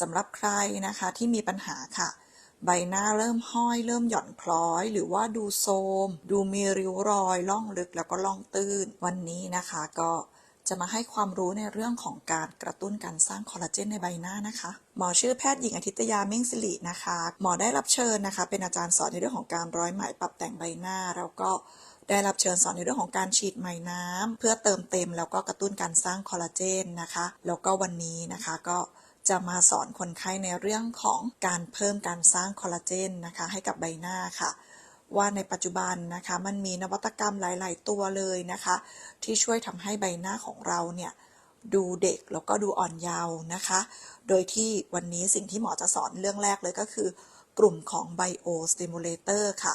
สำหรับใครนะคะที่มีปัญหาค่ะ ใบหน้าเริ่มห้อยเริ่มหย่อนคล้อย หรือว่าดูโทมดูมีริ้วรอยล่องลึกแล้วก็ล่องตื้น วันนี้นะคะก็จะมาให้ความรู้ในเรื่องของการกระตุ้นการสร้างคอลลาเจนในใบหน้านะคะ หมอชื่อแพทย์หญิงอาทิตยาเม่งสิรินะคะ หมอได้รับเชิญนะคะ เป็นอาจารย์สอนในเรื่องของการร้อยไหมปรับแต่งใบหน้า แล้วก็ได้รับเชิญสอนในเรื่องของการฉีดไหมน้ำเพื่อเติมเต็มแล้วก็กระตุ้นการสร้างคอลลาเจนนะคะ แล้วก็วันนี้นะคะก็ จะมาสอนคนไข้ในเรื่องของการเพิ่มการสร้างคอลลาเจนนะคะให้กับใบหน้าค่ะ ว่าในปัจจุบันนะคะมันมีนวัตกรรมหลาย ๆ ตัวเลยนะคะ ที่ช่วยทำให้ใบหน้าของเราเนี่ยดูเด็กแล้วก็ดูอ่อนเยาว์นะคะ โดยที่วันนี้สิ่งที่หมอจะสอนเรื่องแรกเลยก็คือ กลุ่มของ Bio Stimulator ค่ะ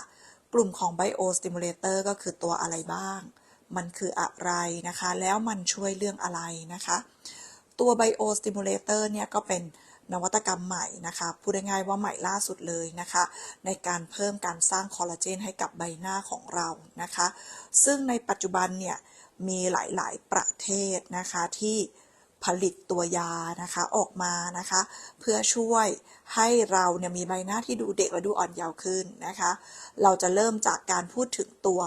กลุ่มของ Bio Stimulator ก็คือตัวอะไรบ้าง มันคืออะไรนะคะ แล้วมันช่วยเรื่องอะไรนะคะ ตัว Bio Stimulator เนี่ยก็เป็นนวัตกรรมใหม่นะคะพูดง่ายๆว่าใหม่ล่าสุดเลยนะคะ ในการเพิ่มการสร้างคอลลาเจนให้กับใบหน้าของเรานะคะ ซึ่งในปัจจุบันเนี่ยมีหลายๆประเทศนะคะที่ผลิตตัวยานะคะออกมานะคะ เพื่อช่วยให้เราเนี่ยมีใบหน้าที่ดูเด็กและดูอ่อนเยาว์ขึ้นนะคะ เราจะเริ่มจากการพูดถึงตัว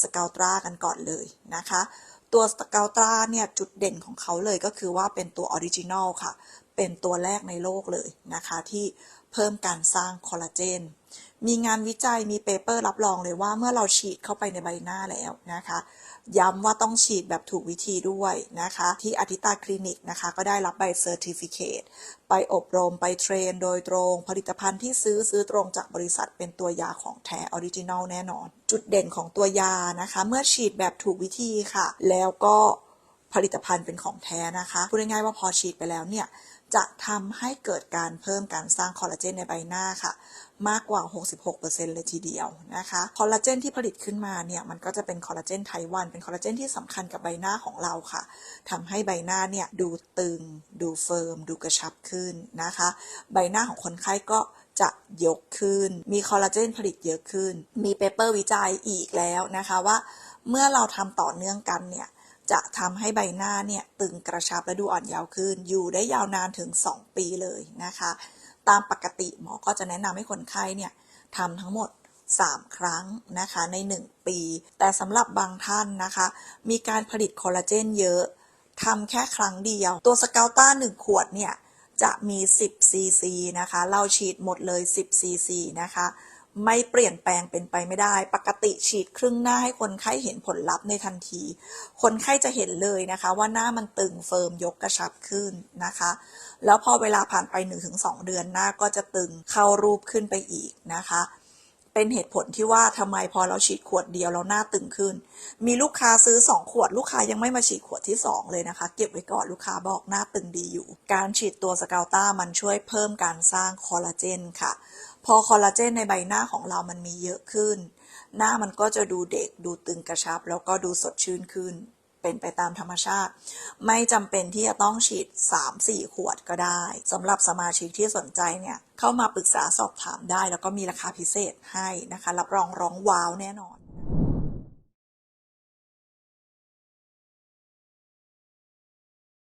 สเกลตรากันก่อนเลยนะคะ ตัวสเกลตราเนี่ยจุดเด่นของเขาเลยก็คือว่าเป็นตัวออริจินอลค่ะ เป็นตัวแรกในโลกเลยนะคะ ที่เพิ่มการสร้างคอลลาเจน มีงานวิจัยมีเปเปอร์รับรองเลยว่าเมื่อเราฉีดเข้าไปในใบหน้าแล้วนะคะ ย้ำว่าต้องฉีดแบบถูกวิธีด้วยนะคะ ที่อาทิตาคลินิกนะคะ ก็ได้รับใบเซอร์ติฟิเคตไปอบรมไปเทรน โดยตรงผลิตภัณฑ์ที่ซื้อซื้อตรงจากบริษัทเป็นตัวยาของแท้ออริจินอลแน่นอน จุดเด่นของตัวยานะคะ เมื่อฉีดแบบถูกวิธีค่ะ แล้วก็ ผลิตภัณฑ์เป็นของแท้นะคะพูดง่ายๆว่าพอฉีดไปแล้วเนี่ยจะทำให้เกิดการเพิ่มการสร้างคอลลาเจนในใบหน้าค่ะ มากกว่า 66%เลยทีเดียวนะคะ คอลลาเจนที่ผลิตขึ้นมาเนี่ย มันก็จะเป็นคอลลาเจนไทวัน เป็นคอลลาเจนที่สำคัญกับใบหน้าของเราค่ะทำให้ใบหน้าเนี่ยดูตึง ดูเฟิร์ม ดูกระชับขึ้นนะคะ ใบหน้าของคนไข้ก็จะยกขึ้น มีคอลลาเจนผลิตเยอะขึ้น มีเปเปอร์วิจัยอีกแล้วนะคะว่า เมื่อเราทำต่อเนื่องกันเนี่ย จะทำให้ใบหน้าเนี่ยตึงกระชับและดูอ่อนเยาว์ขึ้น อยู่ได้ยาวนานถึง 2 ปีเลยนะคะ ตามปกติหมอก็จะแนะนำให้คนไข้เนี่ยทำทั้งหมด 3 ครั้งนะคะใน 1 ปี แต่สำหรับบางท่านนะคะ มีการผลิตคอลลาเจนเยอะทำแค่ครั้งเดียว ตัวสเกลต้า 1 ขวดเนี่ยจะมี 10 ซีซีนะคะ เราฉีดหมดเลย 10 ซีซีนะคะ ไม่เปลี่ยนแปลงเป็นไปไม่ได้ ปกติฉีดครึ่งหน้าให้คนไข้เห็นผลลัพธ์ในทันที คนไข้จะเห็นเลยนะคะ ว่าหน้ามันตึงเฟิร์มยกกระชับขึ้นนะคะ แล้วพอเวลาผ่านไป 1-2 เดือนหน้าก็จะตึงเข้ารูปขึ้นไปอีกนะคะ เป็นเหตุผลที่ว่าทำไมพอเราฉีดขวดเดียวแล้วหน้าตึงขึ้น มีลูกค้าซื้อ 2 ขวด ลูกค้ายังไม่มาฉีดขวดที่ 2 เลยนะคะ เก็บไว้ก่อนลูกค้าบอกหน้าตึงดีอยู่ การฉีดตัวสเกลต้ามันช่วยเพิ่มการสร้างคอลลาเจนค่ะ พอคอลลาเจนในใบหน้าของเรามันมีเยอะขึ้น หน้ามันก็จะดูเด็กดูตึงกระชับ แล้วก็ดูสดชื่นขึ้น เป็นไปตามธรรมชาติ ไม่จำเป็นที่จะต้องฉีด 3-4 ขวดก็ได้สำหรับสมาชิกที่สนใจเนี่ยเข้ามาปรึกษาสอบถามได้ แล้วก็มีราคาพิเศษให้นะคะ รับรองร้องว้าวแน่นอน